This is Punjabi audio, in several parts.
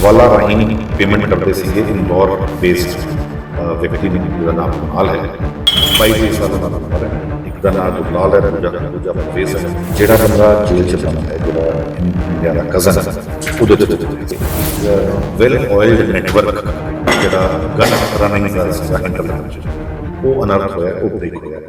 ਹਵਾਲਾ ਰਾਹੀਂ ਪੇਮੈਂਟ ਕਰਦੇ ਸੀਗੇ ਇੰਦੌਰ ਬੇਸਡ ਵਿਅਕਤੀ ਨੂੰ, ਜਿਹਦਾ ਨਾਮ ਕੁਨਾਲ ਹੈ। 22 ਸਾਲ ਦਾ ਨਾਮ ਹੈ। ਇੱਕ ਦਾ ਨਾਮ ਗੁਰਲਾਲ ਹੈ, ਦੂਜਾ ਦੂਜਾ ਪਰਵੇਜ਼ ਹੈ। ਜਿਹੜਾ ਬੰਦਾ ਜੇਲ੍ਹ ਚ ਬੰਦ ਹੈ, ਜਿਹੜਾ ਇੰਡੀਆ ਦਾ ਕਜ਼ਨ ਹੈ, ਉਹਦੇ ਤੇ ਵੈਲ ਆਇਲਡ ਨੈਟਵਰਕ ਜਿਹੜਾ ਗਨ ਰਨਿੰਗ ਦਾ ਸੀਗਾ ਇੰਟਰਨੈਟ 'ਚ ਉਹ ਅਨਰਥ ਹੋਇਆ, ਉਹ ਬ੍ਰੇਕ ਹੋਇਆ।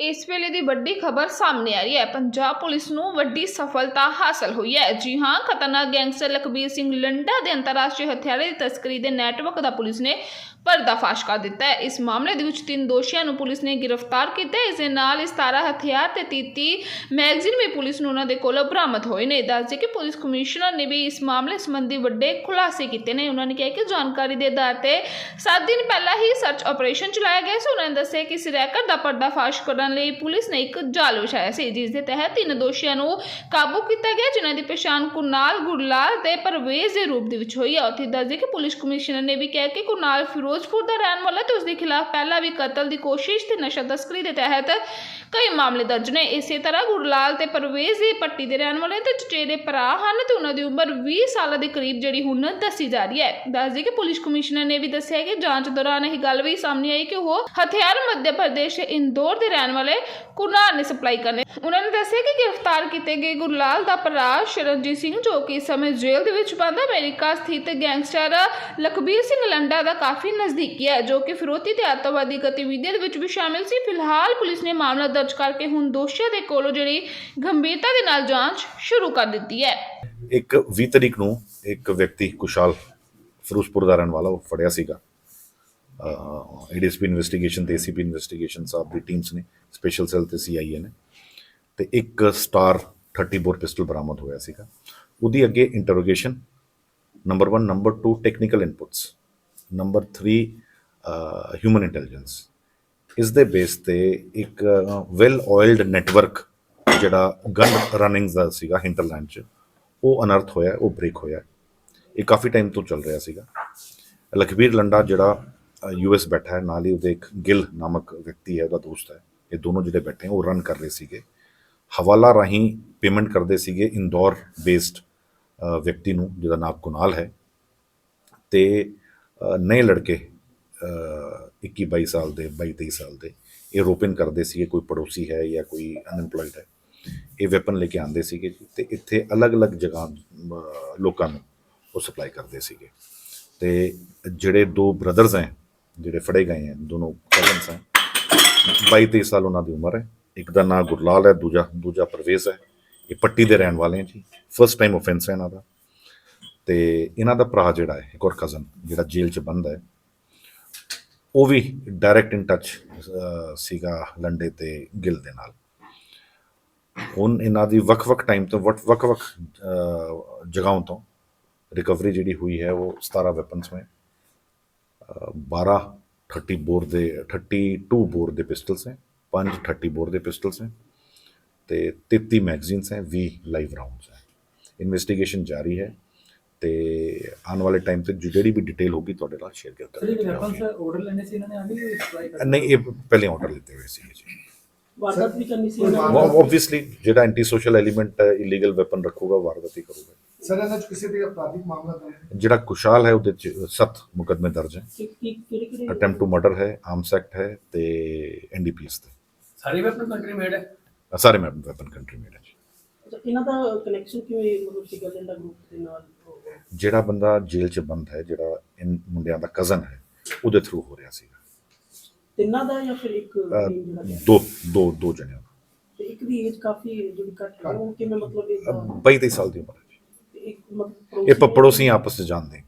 ਇਸ ਵੇਲੇ ਦੀ ਵੱਡੀ ਖਬਰ ਸਾਹਮਣੇ ਆ ਰਹੀ ਹੈ। ਪੰਜਾਬ ਪੁਲਿਸ ਨੂੰ ਵੱਡੀ ਸਫਲਤਾ ਹਾਸਲ ਹੋਈ ਹੈ। ਜੀ ਹਾਂ, ਖਤਰਨਾਕ ਗੈਂਗਸਟਰ ਲਖਬੀਰ ਸਿੰਘ ਲੰਡਾ ਦੇ ਅੰਤਰਰਾਸ਼ਟਰੀ ਹਥਿਆਰਾਂ ਦੀ ਤਸਕਰੀ ਦੇ ਨੈਟਵਰਕ ਦਾ ਪੁਲਿਸ ਨੇ ਪਰਦਾਫਾਸ਼ ਕਰ ਦਿੱਤਾ ਹੈ। ਇਸ ਮਾਮਲੇ ਦੇ ਵਿੱਚ ਤਿੰਨ ਦੋਸ਼ੀਆਂ ਨੂੰ ਪੁਲਿਸ ਨੇ ਗ੍ਰਿਫਤਾਰ ਕੀਤਾ ਇਸ ਦੇ ਨਾਲ ਇਸ 17 ਹਥਿਆਰ ਤੇ 33 ਮੈਗਜ਼ੀਨ ਵੀ ਪੁਲਿਸ ਨੂੰ ਉਹਨਾਂ ਦੇ ਕੋਲੋਂ ਬਰਾਮਦ ਹੋਏ ਨੇ। ਦੱਸਦੇ ਕਿ ਪੁਲਿਸ ਕਮਿਸ਼ਨਰ ਨੇ ਵੀ ਇਸ ਮਾਮਲੇ ਸੰਬੰਧੀ ਵੱਡੇ ਖੁਲਾਸੇ ਕੀਤੇ ਨੇ। ਉਹਨਾਂ ਨੇ ਕਿਹਾ ਕਿ ਜਾਣਕਾਰੀ ਦੇ ਆਧਾਰ ਤੇ 7 ਦਿਨ ਪਹਿਲਾਂ ਹੀ ਸਰਚ ਆਪਰੇਸ਼ਨ ਚਲਾਇਆ ਗਿਆ ਸੀ। ਉਹਨਾਂ ਨੇ ਦੱਸਿਆ ਕਿ ਇਸ ਰੈਕਟ ਦਾ ਪਰਦਾਫਾਸ਼ ਕਰਨ ਲਈ ਪੁਲਿਸ ਨੇ ਇੱਕ ਜਾਲ ਵਿਛਾਇਆ ਸੀ, ਜਿਸ ਦੇ ਤਹਿਤ ਤਿੰਨ ਦੋਸ਼ੀਆਂ ਨੂੰ ਕਾਬੂ ਕੀਤਾ ਗਿਆ, ਜਿਨ੍ਹਾਂ ਦੀ ਪਛਾਣ ਕੁਨਾਲ ਗੁਰਲਾਲ ਤੇ ਪਰਵੇਜ਼ ਦੇ ਰੂਪ ਦੇ ਵਿੱਚ ਹੋਈ ਹੈ ਉੱਥੇ ਦੱਸਦੇ ਕਿ ਪੁਲਿਸ ਕਮਿਸ਼ਨਰ ਨੇ ਵੀ ਕਿਹਾ ਕਿ ਕੁਨਾਲ ਫਿਰੋਜ਼ਪੁਰ ਦਾ ਰਹਿਣ ਵਾਲਾ ਤੇ ਉਸ ਦੇ ਖਿਲਾਫ ਪਹਿਲਾਂ ਵੀ ਕਤਲ ਦੀ ਕੋਸ਼ਿਸ਼ ਤੇ ਨਸ਼ਾ ਤਸਕਰੀ ਦੇ ਤਹਿਤ ਕਈ ਮਾਮਲੇ ਦਰਜ ਨੇ। ਇਸੇ ਤਰ੍ਹਾਂ ਗੁਰਲਾਲ ਤੇ ਪਰਵੇਜ਼ ਦੀ ਪੱਟੀ ਦੇ ਰਹਿਣ ਵਾਲੇ ਤੇ ਚਚੇਰੇ ਭਰਾ ਹਨ ਤੇ ਉਹਨਾਂ ਦੀ ਉਮਰ 20 ਸਾਲਾਂ ਦੇ ਕਰੀਬ, ਜਿਹੜੀ ਹੁਣ ਦੱਸੀ ਜਾ ਰਹੀ ਹੈ। ਦੱਸਦੇ ਕਿ ਪੁਲਿਸ ਕਮਿਸ਼ਨਰ ਨੇ ਵੀ ਦੱਸਿਆ ਕਿ ਜਾਂਚ ਦੌਰਾਨ ਇਹ ਗੱਲ ਵੀ ਸਾਹਮਣੇ ਆਈ ਕਿ ਉਹ ਹਥਿਆਰ ਮੱਧ ਪ੍ਰਦੇਸ਼ ਦੇ ਇੰਦੌਰ ਦੇ ਰਹਿਣ ਵਾਲੇ ਕੁਨਾਰ ਨੇ ਸਪਲਾਈ ਕਰਨੇ। ਉਹਨਾਂ ਨੇ ਦੱਸਿਆ ਕਿ ਗ੍ਰਿਫਤਾਰ ਕੀਤੇ ਗਏ ਗੁਰਲਾਲ ਦਾ ਭਰਾ ਸ਼ਰਨਜੀਤ ਸਿੰਘ, ਜੋ ਕਿ ਇਸ ਸਮੇਂ ਜੇਲ੍ਹ ਦੇ ਵਿੱਚ ਬੰਦ ਅਮਰੀਕਾ ਸਥਿਤ ਗੈਂਗਸਟਰ ਲਖਬੀਰ ਸਿੰਘ ਲੰਡਾ ਦਾ ਕਾਫੀ ਨਜ਼ਦੀਕੀ ਹੈ, ਜੋ ਕਿ ਫਿਰੋਤੀ ਤੇ ਅੱਤਵਾਦੀ ਗਤੀਵਿਧੀਆਂ ਦੇ ਵਿੱਚ ਵੀ ਸ਼ਾਮਿਲ ਸੀ। ਫਿਲਹਾਲ ਪੁਲਿਸ ਨੇ ਮਾਮਲਾ ਦਰਜ ਕਰਕੇ ਹੁਣ ਦੋਸ਼ੀਆਂ ਦੇ ਕੋਲੋਂ ਜਿਹੜੀ ਗੰਭੀਰਤਾ ਦੇ ਨਾਲ ਜਾਂਚ ਸ਼ੁਰੂ ਕਰ ਦਿੱਤੀ ਹੈ। ਇੱਕ 20 ਤਰੀਕ ਨੂੰ ਇੱਕ ਵਿਅਕਤੀ ਕੁਸ਼ਾਲ ਫਿਰੋਜ਼ਪੁਰ ਦਾ ਰਹਿਣ ਵਾਲਾ, ਉਹ ਫੜਿਆ ਸੀਗਾ। ਏਡੀਐਸਪੀ ਇਨਵੈਸਟੀਗੇਸ਼ਨ ਤੇ ਏਸੀਪੀ ਇਨਵੈਸਟੀਗੇਸ਼ਨ ਸਾਹਿਬ ਦੀ ਟੀਮਸ ਨੇ ਸਪੈਸ਼ਲ ਸੈੱਲ ਤੇ ਸੀਆਈਏ ਨੇ। ਤੇ ਇੱਕ ਸਟਾਰ 30 ਬੋਰ ਪਿਸਟਲ ਬਰਾਮਦ ਹੋਇਆ ਸੀਗਾ। ਉਹਦੀ ਅੱਗੇ interrogation number 1 number 2 technical inputs number 3 human intelligence ਇਸ ਦੇ ਬੇਸ ਤੇ ਇੱਕ ਵੈਲ ਆਇਲਡ ਨੈਟਵਰਕ ਜਿਹੜਾ ਗਨ ਰਨਿੰਗ ਦਾ ਸੀਗਾ ਹਿੰਟਰਲੈਂਡ ਚ, ਉਹ ਅਨਰਥ ਹੋਇਆ, ਉਹ ਬ੍ਰੇਕ ਹੋਇਆ। ਇਹ ਕਾਫੀ ਟਾਈਮ ਤੋਂ ਚੱਲ ਰਿਹਾ ਸੀਗਾ। ਲਖਬੀਰ ਲੰਡਾ ਜਿਹੜਾ ਯੂਐਸ ਬੈਠਾ ਹੈ ਨਾਲ ਹੀ ਉਹਦੇ ਇੱਕ ਗਿਲ ਨਾਮਕ ਵਿਅਕਤੀ ਹੈ ਉਹਦਾ ਦੋਸਤ ਹੈ। ਇਹ ਦੋਨੋਂ ਜਿਹੜੇ ਬੈਠੇ ਉਹ ਰਨ ਕਰ ਰਹੇ ਸੀਗੇ। ਹਵਾਲਾ ਰਾਹੀਂ ਪੇਮੈਂਟ ਕਰਦੇ ਸੀਗੇ ਇੰਦੌਰ ਬੇਸਡ ਵਿਅਕਤੀ ਨੂੰ ਜਿਹਦਾ ਨਾਮ ਕੁਨਾਲ ਹੈ। ਤੇ ਅ, ਨਏ ਲੜਕੇ ਅ, 21 22 ਸਾਲ ਦੇ 22 23 ਸਾਲ ਦੇ ਇਹ ਰੋਪਿੰਗ ਕਰਦੇ ਸੀਗੇ ਕੋਈ ਪੜੋਸੀ ਹੈ ਜਾਂ ਕੋਈ ਅਨਐਮਪਲੋਇਡ ਹੈ। ਇਹ ਵੈਪਨ ਲੈ ਕੇ ਆਉਂਦੇ ਸੀਗੇ ਜੀ ਤੇ ਇੱਥੇ ਅਲੱਗ-ਅਲੱਗ ਜਗ੍ਹਾ ਲੋਕਾਂ ਨੂੰ ਉਹ ਸਪਲਾਈ ਕਰਦੇ ਸੀਗੇ। ਤੇ ਜਿਹੜੇ ਦੋ ਬ੍ਰਦਰਸ ਹੈ ਜਿਹੜੇ ਫੜੇ ਗਏ ਹੈ, ਦੋਨੋਂ ਕਜ਼ਨਸ ਹੈ। 22 23 ਸਾਲ ਉਹਨਾਂ ਦੀ ਉਮਰ ਹੈ। ਇੱਕ ਦਾ ਨਾਮ ਗੁਰਲਾਲ ਹੈ, ਦੂਜਾ ਦੂਜਾ ਪਰਵੇਜ਼ ਹੈ। ਇਹ ਪੱਟੀ ਦੇ ਰਹਿਣ ਵਾਲੇ ਹੈ ਜੀ। ਫਰਸਟ ਟਾਈਮ ਆਫੈਂਸ ਹੈ ਇਹਨਾਂ ਦਾ। ਤੇ ਇਹਨਾਂ ਦਾ ਭਰਾ ਜਿਹੜਾ ਹੈ, ਇੱਕ ਹੋਰ ਕਜ਼ਨ ਜਿਹੜਾ ਜੇਲ੍ਹ 'ਚ ਬੰਦ ਹੈ। ਉਹ ਵੀ ਡਾਇਰੈਕਟ ਇਨ ਟੱਚ ਸੀਗਾ ਲੰਡੇ ਤੇ ਗਿਲ ਦੇ ਨਾਲ। ਹੁਣ ਇਹਨਾਂ ਦੀ ਵੱਖ-ਵੱਖ ਟਾਈਮ ਤੋਂ, ਵੱਖ- ਵੱਖ-ਵੱਖ ਤੋਂ ਰਿਕਵਰੀ ਜਿਹੜੀ ਹੋਈ ਹੈ, ਉਹ 17 ਵੈਪਨਸ में 12 30 ਬੋਰ ਦੇ 32 ਬੋਰ ਦੇ ਪਿਸਟਲਸ ਹੈ ਪੰਜ 30 ਬੋਰ ਦੇ ਪਿਸਟਲਸ ਹੈ ਤੇ 33 ਮੈਗਜ਼ੀਨਸ ਹੈ 20 ਲਾਈਵ ਰਾਉਂਡਸ ਹੈ। ਇਨਵੈਸਟੀਗੇਸ਼ਨ ਜਾਰੀ ਹੈ ਤੇ ਆਉਣ ਵਾਲੇ ਟਾਈਮ ਤੇ ਜਿਹੜੀ ਵੀ ਡਿਟੇਲ ਹੋਗੀ ਤੁਹਾਡੇ ਨਾਲ ਸ਼ੇਅਰ ਕਰਾਂਗੇ ਨਹੀਂ ਇਹ ਪਹਿਲੇ ਆਰਡਰ ਲਿੱਤੇ ਹੋਏ ਸੀ ਜੀ। ਵਾਰਦਾਤ ਵੀ ਕਰਨੀ ਸੀ ਆਬਵੀਅਸਲੀ ਜਿਹੜਾ anti social element illegal weapon ਰੱਖੂਗਾ ਵਾਰਦਾਤ ਹੀ ਕਰੂਗਾ ਸਰ ਇਹਨਾਂ ਚ ਕਿਸੇ ਤੇ ਅਪਰਾਧਿਕ ਮਾਮਲਾ ਦਰਜ ਹੈ ਜਿਹੜਾ ਕੁਸ਼ਾਲ ਹੈ ਉਹਦੇ ਚ ਸੱਤ ਮੁਕਦਮੇ ਦਰਜ ਹੈ ਕਿਹੜੀ ਕਿਹੜੀ ਅਟੈਂਪਟ ਟੂ ਮਰਡਰ ਹੈ ਆਰਮਸ ਐਕਟ ਹੈ ਤੇ ਐਨਡੀਪੀਐਸ ਤੇ ਸਾਰੀ ਵੈਪਨ ਕੰਟਰੀ ਮੇਡ ਹੈ ਸਾਰੇ ਵੈਪਨ ਕੰਟਰੀ ਮੇਡ ਹੈ ਇਹਨਾਂ ਦਾ ਕਨੈਕਸ਼ਨ ਕਿਵੇਂ ਮਤਲਬ ਸੀਗਾ ਜੰਡਾ ਗਰੁੱਪ ਦੇ ਨਾਲ ਜਿਹੜਾ ਬੰਦਾ ਜੇਲ੍ਹ ਚ ਬੰਦ ਹੈ ਜਿਹੜਾ ਇਨ ਮੁੰਡਿਆਂ ਦਾ ਕਜ਼ਨ ਹੈ ਉਹਦੇ ਥਰੂ ਹੋ ਰਿਹਾ ਸੀਗਾ ਤਿੰਨਾਂ ਦਾ ਜਾਂ ਫਿਰ ਇੱਕ ਅਹ, team ਜਿਹੜਾ ਗਿਆ? ਦੋ ਦੋ ਦੋ ਜਣਿਆਂ ਦਾ ਤੇ ਇੱਕ ਦੀ ਏਜ ਕਾਫੀ ਜਿਹੜੀ ਘੱਟ ਹੈ ਉਹ ਕਿਵੇਂ ਮਤਲਬ ਇਹ ਅਹ, 22 23 ਸਾਲ ਦੀ ਉਮਰ ਹੈ ਜੀ। ਇੱਕ ਮਤਲਬ ਇਹ ਪੜੋਸੀ ਆਪਸ ਚ ਜਾਣਦੇ